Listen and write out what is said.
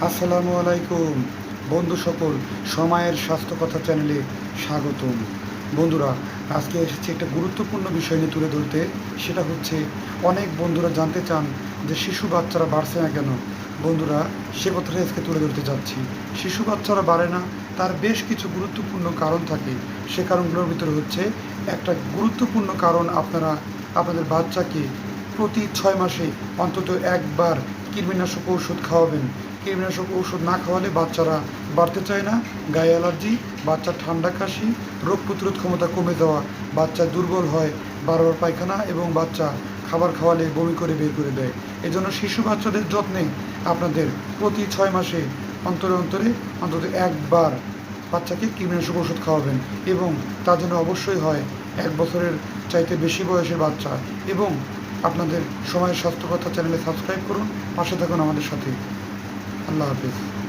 আসসালামু আলাইকুম। বন্ধু সকল, সময়ের স্বাস্থ্য কথা চ্যানেলে স্বাগতম। বন্ধুরা, আজকে এসেছি একটা গুরুত্বপূর্ণ বিষয় নিয়ে তুলে ধরতে। সেটা হচ্ছে, অনেক বন্ধুরা জানতে চান যে শিশু বাচ্চারা বাড়ছে না কেন? বন্ধুরা, সে কথাটা আজকে তুলে ধরতে যাচ্ছি। শিশু বাচ্চারা বাড়ে না, তার বেশ কিছু গুরুত্বপূর্ণ কারণ থাকে। সে কারণগুলোর ভিতরে হচ্ছে, একটা গুরুত্বপূর্ণ কারণ আপনারা, আপনাদের বাচ্চাকে প্রতি ছয় মাসে অন্তত একবার কৃমিনাশক ঔষধ খাওয়াবেন। কৃমিনাশক ঔষধ না খাওয়ালে বাচ্চারা বাড়তে চায় না, গায়ে অ্যালার্জি বাচ্চার ঠান্ডা কাশি, রোগ প্রতিরোধ ক্ষমতা কমে যাওয়া, বাচ্চা দুর্বল হয়, বারবার পায়খানা এবং বাচ্চা খাবার খাওয়ালে বমি করে বের করে দেয়। এজন্য শিশু বাচ্চাদের যত্নে আপনাদের প্রতি ছয় মাসে অন্তরে অন্তরে অন্তত একবার বাচ্চাকে কৃমিনাশক ওষুধ খাওয়াবেন এবং তা যেন অবশ্যই হয়, এক বছরের চাইতে বেশি বয়সের বাচ্চা। এবং আপনাদের সময়ের স্বাস্থ্য কথা চ্যানেলে সাবস্ক্রাইব করুন, পাশে থাকুন আমাদের সাথে। আল্লাহ হাফিজ।